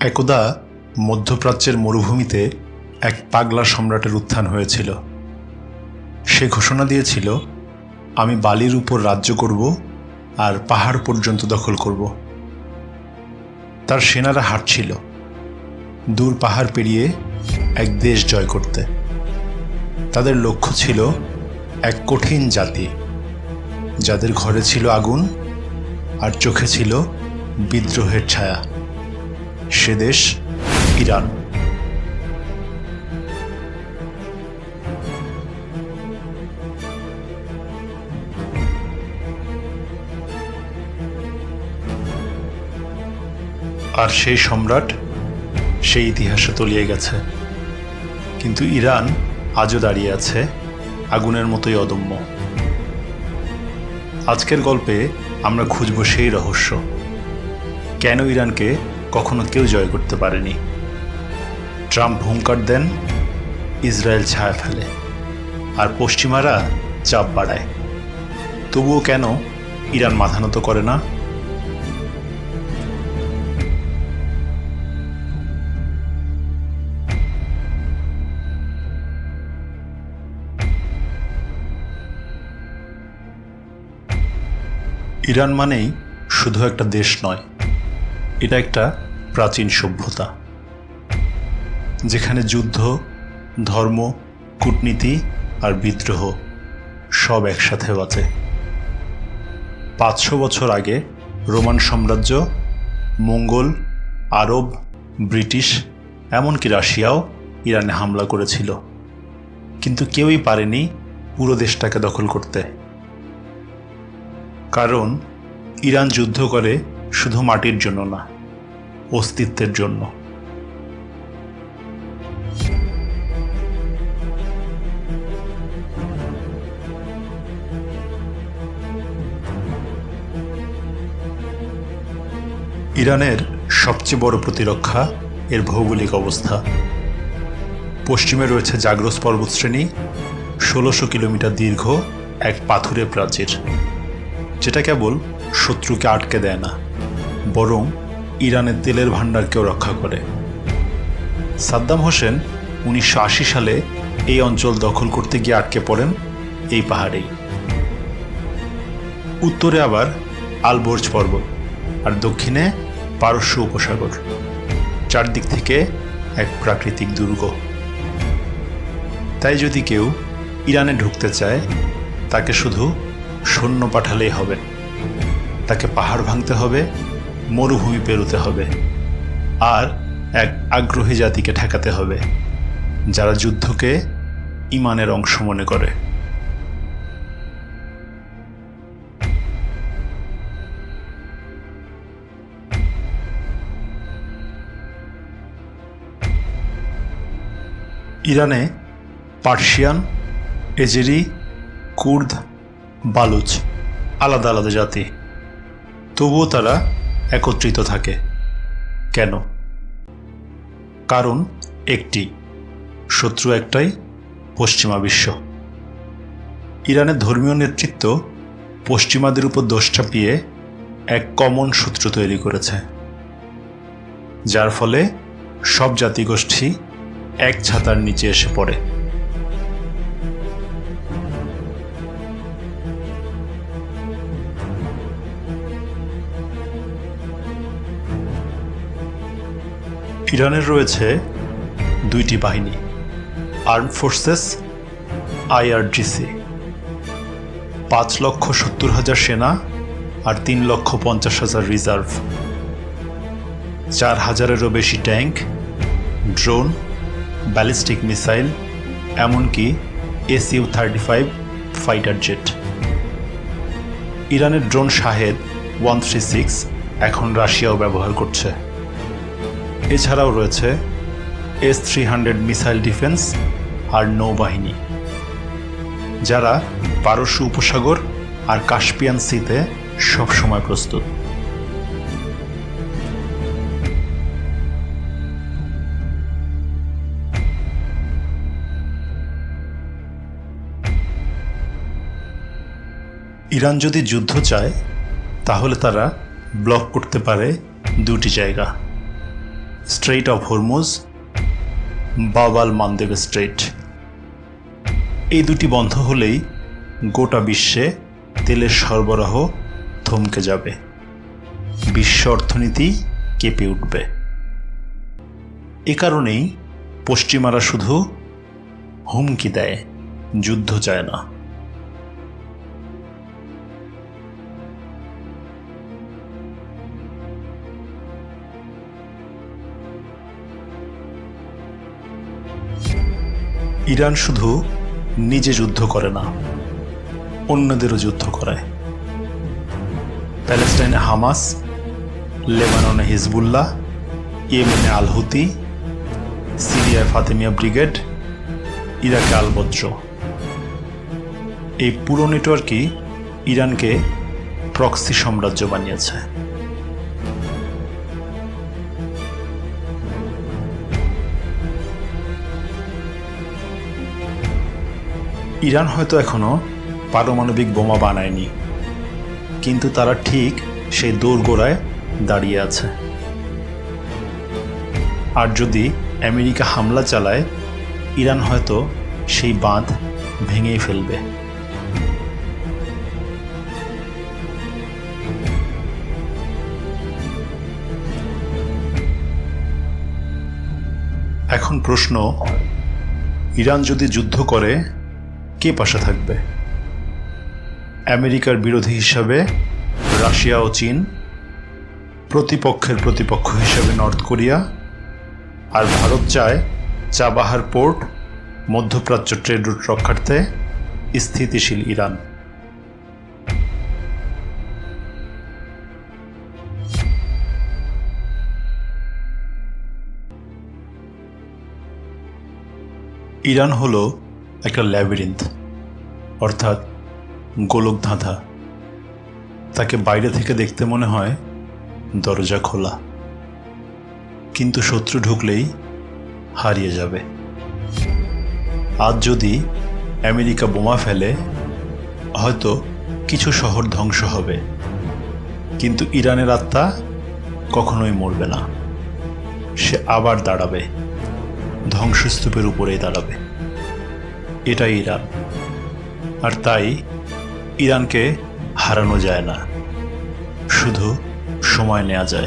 একদা মধ্যপ্রাচ্যের মরুভূমিতে এক পাগলা সম্রাটের উত্থান হয়েছিল। সে ঘোষণা দিয়েছিল, আমি বালির উপর রাজ্য করব আর পাহাড় পর্যন্ত দখল করব। তার সেনারা হাঁটছিল, দূর পাহাড় পেরিয়ে এক দেশ জয় করতে। তাদের লক্ষ্য ছিল এক কঠিন জাতি, যাদের ঘরে ছিল আগুন আর চোখে ছিল বিদ্রোহের ছায়া। সে দেশ ইরান। আর সেই সম্রাট সেই ইতিহাসে তলিয়ে গেছে। কিন্তু ইরান আজও দাঁড়িয়ে আছে আগুনের মতোই অদম্য। আজকের গল্পে আমরা খুঁজব সেই রহস্য। কেন ইরানকে কখনো কেউ জয় করতে পারেনি। ট্রাম্প হুঙ্কার দেন, ইসরায়েল ছায়া ফেলে, আর পশ্চিমারা চাপ বাড়ায়। তবুও কেন ইরান মাথা নত করে না? ইরান মানেই শুধু একটা দেশ নয় এটা একটা প্রাচীন সভ্যতা, যেখানে যুদ্ধ, ধর্ম, কূটনীতি আর বিদ্রোহ সব একসাথে বাঁচে। পাঁচশো বছর আগে রোমান সাম্রাজ্য, মঙ্গল, আরব, ব্রিটিশ, এমনকি রাশিয়াও ইরানে হামলা করেছিল। কিন্তু কেউই পারেনি পুরো দেশটাকে দখল করতে। কারণ ইরান যুদ্ধ করে শুধু মাটির জন্য না, অস্তিত্বের জন্য। ইরানের সবচেয়ে বড় প্রতিরক্ষা এর ভৌগোলিক অবস্থা। পশ্চিমে রয়েছে জাগ্রস পর্বতশ্রেণী, ষোলোশো কিলোমিটার দীর্ঘ এক পাথুরে প্রাচীর, যেটা কেবল শত্রুকে আটকে দেয় না। বরং ইরানের তেলের ভাণ্ডারকেও রক্ষা করে। সাদ্দাম হোসেন উনিশশো আশি সালে এই অঞ্চল দখল করতে গিয়ে আটকে পড়েন এই পাহাড়েই। উত্তরে আবার আলবোর্জ পর্বত আর দক্ষিণে পারস্য উপসাগর, চারদিক থেকে এক প্রাকৃতিক দুর্গ। তাই যদি কেউ ইরানে ঢুকতে চায়, তাকে শুধু সৈন্য পাঠালেই হবে। তাকে পাহাড় ভাঙতে হবে মরুভূমি পেরোতে হবে আর এক আগ্রহী জাতিকে ঠেকাতে হবে, যারা যুদ্ধকে ইমানের অংশ মনে করে। ইরানে পার্সিয়ান, এজেরি, কুর্দ, বালুচ আলাদা আলাদা জাতি। তবুও তারা একত্রিত থাকে। কেন? কারণ একটি, শত্রু একটাই পশ্চিমা বিশ্ব। ইরানের ধর্মীয় নেতৃত্ব পশ্চিমাদের উপর দোষ চাপিয়ে এক কমন সূত্র তৈরি করেছে। যার ফলে সব জাতিগোষ্ঠী এক ছাতার নিচে এসে পড়ে। ইরানের রয়েছে দুইটি বাহিনী আর্ম ফোর্সেস আইআরজিসি পাঁচ লক্ষ সত্তর হাজার সেনা আর তিন লক্ষ পঞ্চাশ হাজার রিজার্ভ। চার হাজারেরও বেশি ট্যাঙ্ক, ড্রোন, ব্যালিস্টিক মিসাইল, এমনকি SU thirty five fighter jet. ইরানের drone Shahed one three six এখন রাশিয়াও ব্যবহার করছে। এছাড়াও রয়েছে S three hundred missile defence আর নৌবাহিনী, যারা পারস্য উপসাগর আর কাস্পিয়ান সিতে সবসময় প্রস্তুত। ইরান যদি যুদ্ধ চায়, তাহলে তারা ব্লক করতে পারে দুটি জায়গা। Strait of Hormuz Bab al Mandeb strait এই দুটি বন্ধ হলেই গোটা বিশ্বে তেলের সরবরাহ থমকে যাবে। বিশ্ব অর্থনীতি কেঁপে উঠবে। এ কারণেই পশ্চিমারা শুধু হুমকি দেয়, যুদ্ধ চায় না। ইরান শুধু নিজে যুদ্ধ করে না, অন্যদেরও যুদ্ধ করে। প্যালেস্টাইনে হামাস, লেবাননে হিজবুল্লাহ, ইয়েমেনে আলহুতি, সিরিয়ায় ফাতেমিয়া ব্রিগেড, ইরাকে আলবজ্র। এই পুরো নেটওয়ার্কই ইরানকে প্রক্সি সাম্রাজ্য বানিয়েছে। ইরান হয়তো এখনও পারমাণবিক বোমা বানায়নি, কিন্তু তারা ঠিক সেই দোরগোড়ায় দাঁড়িয়ে আছে। আর যদি আমেরিকা হামলা চালায়, ইরান হয়তো সেই বাঁধ ভেঙেই ফেলবে। এখন প্রশ্ন, ইরান যদি যুদ্ধ করে কে পাশে থাকবে? আমেরিকার বিরোধী হিসাবে রাশিয়া ও চীন, প্রতিপক্ষের প্রতিপক্ষ হিসাবে নর্থ কোরিয়া, আর ভারত চায় চাবাহার পোর্ট, মধ্যপ্রাচ্য ট্রেড রুট রক্ষার্থে স্থিতিশীল ইরান। ইরান হলো একটা ল্যাবিরিন্থ অর্থাৎ গোলক ধাঁধা তাকে বাইরে থেকে দেখতে মনে হয় দরজা খোলা। কিন্তু শত্রু ঢুকলেই হারিয়ে যাবে। আজ যদি আমেরিকা বোমা ফেলে, হয়তো কিছু শহর ধ্বংস হবে। কিন্তু ইরানের আত্মা কখনোই মরবে না। সে আবার দাঁড়াবে, ধ্বংসস্তূপের উপরেই দাঁড়াবে। এটাই ইরান। আর তাই ইরানকে হারানো যায় না। শুধু সময় নেওয়া যায়।